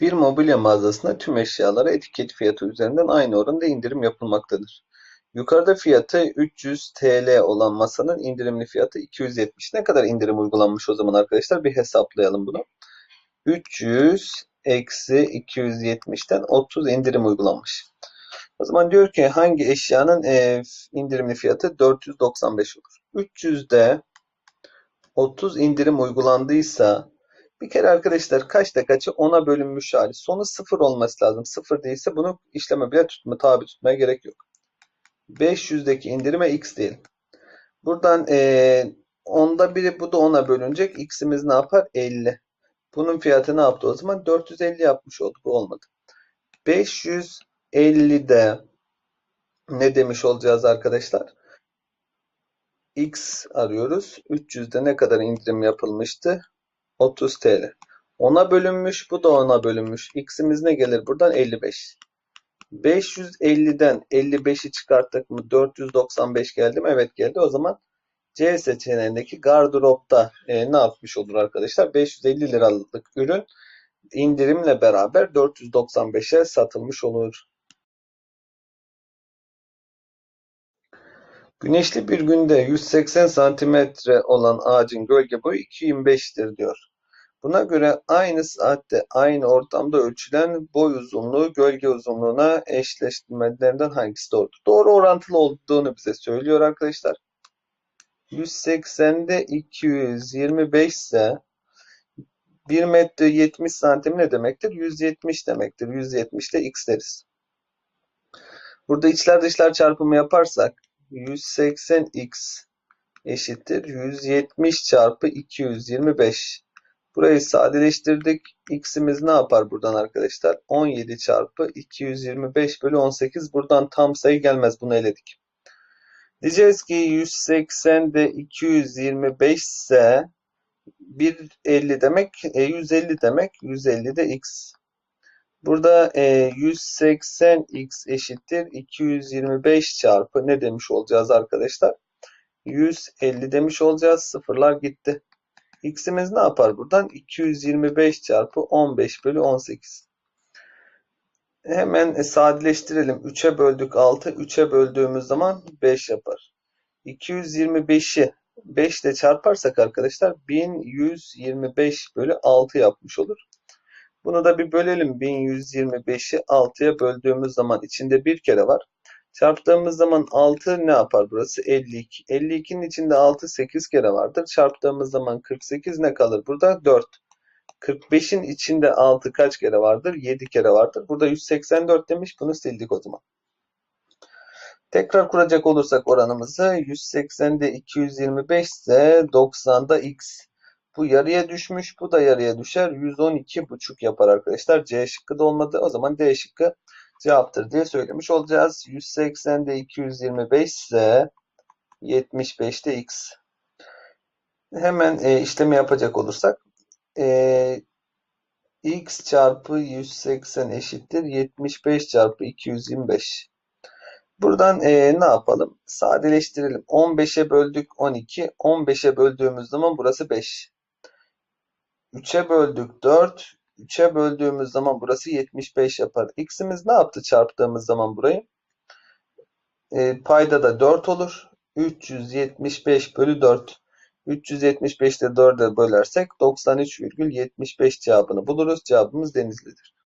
Bir mobilya mağazasında tüm eşyalara etiket fiyatı üzerinden aynı oranda indirim yapılmaktadır. Yukarıda fiyatı 300 TL olan masanın indirimli fiyatı 270. Ne kadar indirim uygulanmış o zaman arkadaşlar? Bir hesaplayalım bunu. 300 eksi 270'ten 30 indirim uygulanmış. O zaman diyor ki hangi eşyanın e, indirimli fiyatı 495 olur. 300'de 30 indirim uygulandıysa bir kere arkadaşlar kaçta kaçı 10'a bölünmüş hali. Sonu 0 olması lazım. 0 değilse bunu işleme bile tutma, tabi tutmaya gerek yok. 500'deki indirime x diyelim. Buradan e, onda biri bu da 10'a bölünecek. X'imiz ne yapar? 50. Bunun fiyatı ne yaptı o zaman? 450 yapmış oldu. Bu olmadı. 550'de ne demiş olacağız arkadaşlar? X arıyoruz. 300'de ne kadar indirim yapılmıştı? 30 TL. 10'a bölünmüş. Bu da 10'a bölünmüş. X'imiz ne gelir buradan? 55. 550'den 55'i çıkarttık mı? 495 geldi mi? Evet geldi. O zaman C seçeneğindeki gardıropta e, ne yapmış olur arkadaşlar? 550 liralık ürün indirimle beraber 495'e satılmış olur. Güneşli bir günde 180 santimetre olan ağacın gölge boyu 2.25'tir diyor. Buna göre aynı saatte aynı ortamda ölçülen boy uzunluğu gölge uzunluğuna eşleştirmelerinden hangisi doğrudur? Doğru orantılı olduğunu bize söylüyor arkadaşlar. 180'de 225 ise 1 metre 70 santim ne demektir? 170 demektir. 170 de x deriz. Burada içler dışlar çarpımı yaparsak 180x eşittir 170 çarpı 225. Burayı sadeleştirdik. X'imiz ne yapar buradan arkadaşlar? 17 çarpı 225 bölü 18. Buradan tam sayı gelmez. Bunu eledik. Diyeceğiz ki 180'de 225 ise 150 demek, 150 demek, 150 de x. Burada 180x eşittir 225 çarpı ne demiş olacağız arkadaşlar? 150 demiş olacağız. Sıfırlar gitti. X'imiz ne yapar buradan? 225 çarpı 15 bölü 18. Hemen e, sadeleştirelim. 3'e böldük 6. 3'e böldüğümüz zaman 5 yapar. 225'i 5 ile çarparsak arkadaşlar 1125 bölü 6 yapmış olur. Bunu da bir bölelim. 1125'i 6'ya böldüğümüz zaman içinde bir kere var. Çarptığımız zaman 6 ne yapar burası? 52. 52'nin içinde 6 8 kere vardır. Çarptığımız zaman 48 ne kalır burada? 4. 45'in içinde 6 kaç kere vardır? 7 kere vardır. Burada 184 demiş. Bunu sildik o zaman. Tekrar kuracak olursak oranımızı 180'de 225 ise 90'da x. Bu yarıya düşmüş. Bu da yarıya düşer. 112,5 yapar arkadaşlar. C şıkkı da olmadı. O zaman D şıkkı cevaptır diye söylemiş olacağız. 180'de 225 ise 75'te x. Hemen e, işlemi yapacak olursak e, x çarpı 180 eşittir 75 çarpı 225. Buradan e, ne yapalım? Sadeleştirelim. 15'e böldük 12. 15'e böldüğümüz zaman burası 5. 3'e böldük 4. 3'e böldüğümüz zaman burası 75 yapar. X'imiz ne yaptı çarptığımız zaman burayı? E, payda da 4 olur. 375 bölü 4. 375'te 4'e bölersek 93,75 cevabını buluruz. Cevabımız Denizli'dir.